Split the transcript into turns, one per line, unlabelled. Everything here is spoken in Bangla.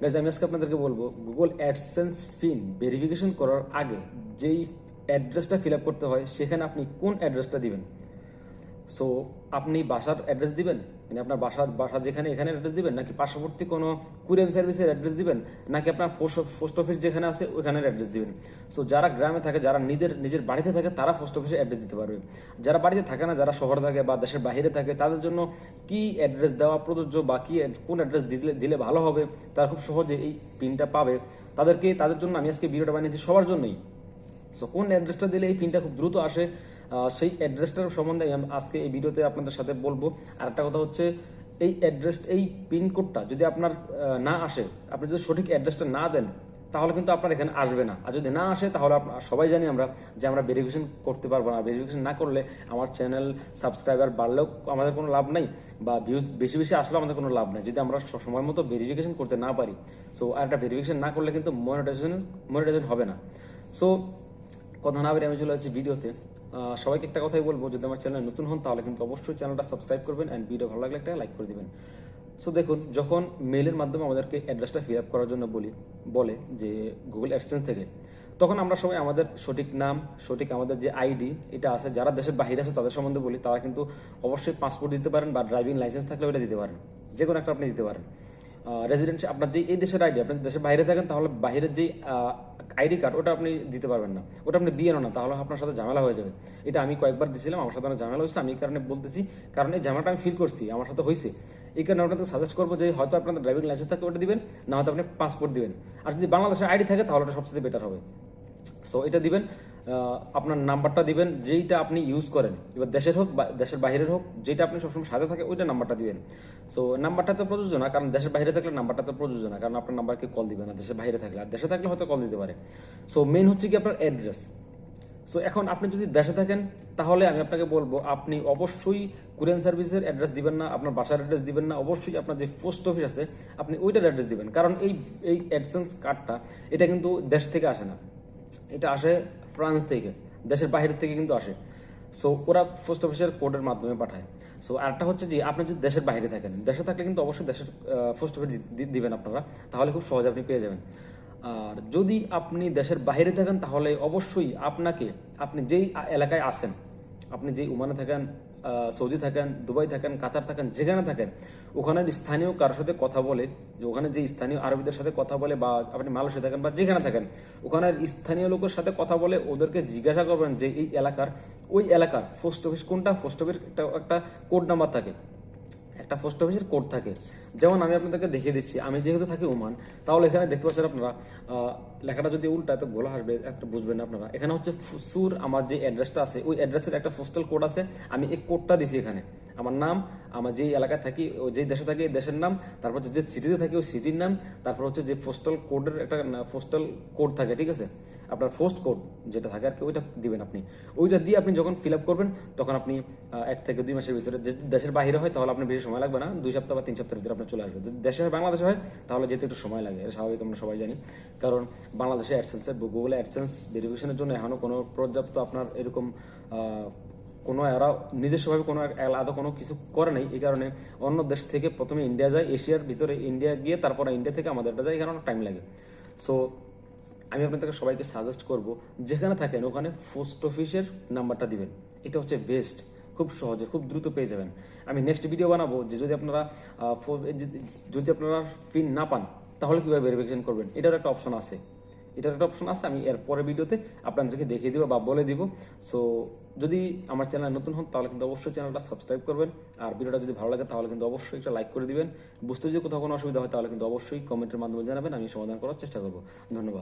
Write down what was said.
গাইজ আমি আজকে আপনাদেরকে বলব গুগল অ্যাডসেন্স ফিন ভেরিফিকেশন করার আগে যেই অ্যাড্রেসটা ফিল আপ করতে হয়, সেখানে আপনি কোন অ্যাড্রেসটা দিবেন? সো আপনি বাসার অ্যাড্রেস দিবেন? মানে আপনার বাসার বাসা যেখানে, এখানে অ্যাড্রেস দিবেন? নাকি পার্শ্ববর্তী কোনো কুরিয়ার সার্ভিসের অ্যাড্রেস দিবেন? নাকি আপনার পোস্ট অফিস যেখানে আছে ওখানের অ্যাড্রেস দিবেন? সো যারা গ্রামে থাকে, যারা নিজের নিজের বাড়িতে থাকে, তারা পোস্ট অফিসে অ্যাড্রেস দিতে পারবে। যারা বাড়িতে থাকে না, যারা শহরে থাকে বা দেশের বাইরে থাকে, তাদের জন্য কি অ্যাড্রেস দেওয়া প্রযোজ্য বা কি কোন অ্যাড্রেস দিলে দিলে ভালো হবে, তারা খুব সহজে এই পিনটা পাবে। তাদেরকে, তাদের জন্য আমি আজকে ভিডিওটা বানিয়েছি সবার জন্যই। সো কোন অ্যাড্রেসটা দিলে এই পিনটা খুব দ্রুত আসে সেই অ্যাড্রেসটার সম্বন্ধে আমি আজকে এই ভিডিওতে আপনাদের সাথে বলব। আর একটা কথা হচ্ছে, এই অ্যাড্রেস এই পিন কোডটা যদি আপনার না আসে, আপনি যদি সঠিক অ্যাড্রেসটা না দেন, তাহলে কিন্তু আপনার এখানে আসবে না। আর যদি না আসে, তাহলে সবাই জানি আমরা যে আমরা ভেরিফিকেশন করতে পারব না। ভেরিফিকেশন না করলে আমার চ্যানেল সাবস্ক্রাইবার বাড়লেও আমাদের কোনো লাভ নাই বা ভিউজ বেশি বেশি আসলেও আমাদের কোনো লাভ নেই, যদি আমরা সময় মতো ভেরিফিকেশন করতে না পারি। সো আর একটা ভেরিফিকেশন না করলে কিন্তু মনিটাইজেশন মনিটাইজেশন হবে না। সো কথা না বেরিয়ে আমি চলে যাচ্ছি ভিডিওতে। সবাইকে একটা কথাই বলব, যদি আমার চ্যানেল নতুন হন তাহলে কিন্তু অবশ্যই চ্যানেলটা সাবস্ক্রাইব করবেন অ্যান্ড ভিডিও ভালো লাগলে একটা লাইক করে দিবেন। সো দেখুন, যখন মেলের মাধ্যমে আমাদেরকে অ্যাড্রেসটা ফিল আপ করার জন্য বলি, বলে যে গুগল অ্যাডসেন্স থেকে, তখন আমরা সবাই আমাদের সঠিক নাম, সঠিক আমাদের যে আইডি এটা আছে, যারা দেশের বাইরে আছে তাদের সম্বন্ধে বলি, তারা কিন্তু অবশ্যই পাসপোর্ট দিতে পারেন বা ড্রাইভিং লাইসেন্স থাকলে ওটা দিতে পারেন। যে কোনো একটা আপনি দিতে পারেন। রেসিডেন্সি আপনার যে এই দেশের আইডি আপনি দেশের বাইরে থাকেন, তাহলে বাইরের যে আইডি কার্ড ওটা আপনি দিতে পারবেন না। ওটা আপনি দিয়ে না, তাহলে আপনার সাথে ঝামেলা হয়ে যাবে। এটা আমি কয়েকবার দিছিলাম, আমার সাথে ঝামেলা হয়েছে, আমি কারণে বলতেছি, কারণ এই ঝামেলাটা আমি ফিল করছি, আমার সাথে হয়েছে। এই কারণে আপনাদের সাজেস্ট করব যে হয়তো আপনাদের ড্রাইভিং লাইসেন্স থাকে, ওটা দিবেন, না হয়তো আপনি পাসপোর্ট দিবেন। আর যদি বাংলাদেশের আইডি থাকে, তাহলে ওটা সবচেয়ে বেটার হবে। সো এটা দিবেন। আপনার নাম্বারটা দিবেন, যেইটা আপনি ইউজ করেন। এবার দেশের হোক বা দেশের বাইরের হোক যেটা আপনি সবসময় সাথে থাকে, ওইটা নাম্বারটা দিবেন। সো নাম্বারটা তো প্রযোজ্য না, কারণ দেশের বাইরে থাকলে নাম্বারটা তো প্রযোজ্য না, কারণ আপনার নাম্বারকে কল দিবে না, দেশের বাইরে থাকলে। আর দেশে থাকলে হয়তো কল দিতে পারে। সো মেন হচ্ছে কি আপনার অ্যাড্রেস সো এখন আপনি যদি দেশে থাকেন, তাহলে আমি আপনাকে বলব, আপনি অবশ্যই কুরিয়ান সার্ভিসের অ্যাড্রেস দিবেন না, আপনার বাসার অ্যাড্রেস দিবেন না, অবশ্যই আপনার যে পোস্ট অফিস আছে, আপনি ওইটার অ্যাড্রেস দিবেন। কারণ এই এই অ্যাডসেন্স কার্ডটা এটা কিন্তু দেশ থেকে আসে না। এটা আসে ফ্রান্স থেকে, দেশের বাহির থেকে কিন্তু আসে। সো ওরা পোস্ট অফিসের কোডের মাধ্যমে পাঠায়। সো আরেকটা হচ্ছে যে, আপনি যদি দেশের বাইরে থাকেন, দেশে থাকলে কিন্তু অবশ্যই দেশের পোস্ট অফিস দিবেন আপনারা, তাহলে খুব সহজে আপনি পেয়ে যাবেন। আর যদি আপনি দেশের বাইরে থাকেন, তাহলে অবশ্যই আপনাকে, আপনি যেই এলাকায় আসেন আপনি যেই উমানে থাকেন সৌদি থাকেন, দুবাই থাকেন, কাতার থাকেন, যেখানে থাকেন, ওখানের স্থানীয় কারোর সাথে কথা বলে, যে ওখানে যে স্থানীয় আরবিদের সাথে কথা বলে বা আপনি মালয়েশিয়া থাকেন বা যেখানে থাকেন, ওখানের স্থানীয় লোকের সাথে কথা বলে ওদেরকে জিজ্ঞাসা করবেন যে এই এলাকার, ওই এলাকার পোস্ট অফিস কোনটা? পোস্ট অফিস একটা একটা কোড নাম্বার থাকে। একটা পোস্ট অফিসের কোড থাকে। যেমন আমি আপনাদেরকে দেখিয়ে দিচ্ছি, আমি যেহেতু থাকি ওমান, তাহলে এখানে দেখতে পাচ্ছেন আপনারা লেখাটা যদি উল্টা এত গোলা আসবে একটা বুঝবেন না আপনারা। এখানে হচ্ছে সুর, আমার যে অ্যাড্রেসটা আছে, ওই অ্যাড্রেসের একটা পোস্টাল কোড আছে, আমি এই কোডটা দিছি এখানে। আমার নাম, আমার যেই এলাকায় থাকি, ও যেই দেশে থাকি দেশের নাম, তারপর যে সিটিতে থাকি, ওই সিটির নাম, তারপর হচ্ছে যে পোস্টাল কোডের একটা পোস্টাল কোড থাকে, ঠিক আছে? আপনার পোস্ট কোড যেটা থাকে আর কি, ওইটা দিবেন আপনি। ওইটা দিয়ে আপনি যখন ফিল আপ করবেন, তখন আপনি এক থেকে দুই মাসের ভিতরে দেশের বাইরে হয়, তাহলে আপনার বেশি সময় লাগবে না। দুই সপ্তাহ বা তিন সপ্তাহের ভিতরে আপনার চলে আসবে যদি দেশে হয়, বাংলাদেশে হয়, তাহলে যেতে একটু সময় লাগে। এটা স্বাভাবিক, আমরা সবাই জানি। কারণ বাংলাদেশে অ্যাডসেন্সের গুগলে অ্যাডসেন্স ভেরিফিকেশনের জন্য এখনও কোনো পর্যাপ্ত আপনার এরকম কোনো এরা নিজস্বভাবে কোনো আলাদা কোনো কিছু করে নাই। এই কারণে অন্য দেশ থেকে প্রথমে ইন্ডিয়া যায়, এশিয়ার ভিতরে ইন্ডিয়া গিয়ে তারপরে ইন্ডিয়া থেকে আমাদেরটা যায়। এখানে অনেক টাইম লাগে। সো আমি আপনাদেরকে সবাইকে সাজেস্ট করব, যেখানে থাকেন ওখানে পোস্ট অফিসের নাম্বারটা দিবেন। এটা হচ্ছে বেস্ট খুব সহজে, খুব দ্রুত পেয়ে যাবেন। আমি নেক্সট ভিডিও বানাবো যে যদি আপনারা যদি আপনারা পিন না পান, তাহলে কীভাবে ভেরিফিকেশন করবেন? এটার একটা অপশন আছে। এটার একটা অপশন আছে, আমি এর পরের ভিডিওতে আপনাদেরকে দেখিয়ে দিব বা বলে দিব। সো যদি আমার চ্যানেল নতুন হন, তাহলে কিন্তু অবশ্যই চ্যানেলটা সাবস্ক্রাইব করবেন। আর ভিডিওটা যদি ভালো লাগে, তাহলে কিন্তু অবশ্যই একটা লাইক করে দিবেন। বুঝতে যদি কোথাও কোনো অসুবিধা হয়, তাহলে কিন্তু অবশ্যই কমেন্টের মাধ্যমে জানাবেন, আমি সমাধান করার চেষ্টা করব। ধন্যবাদ।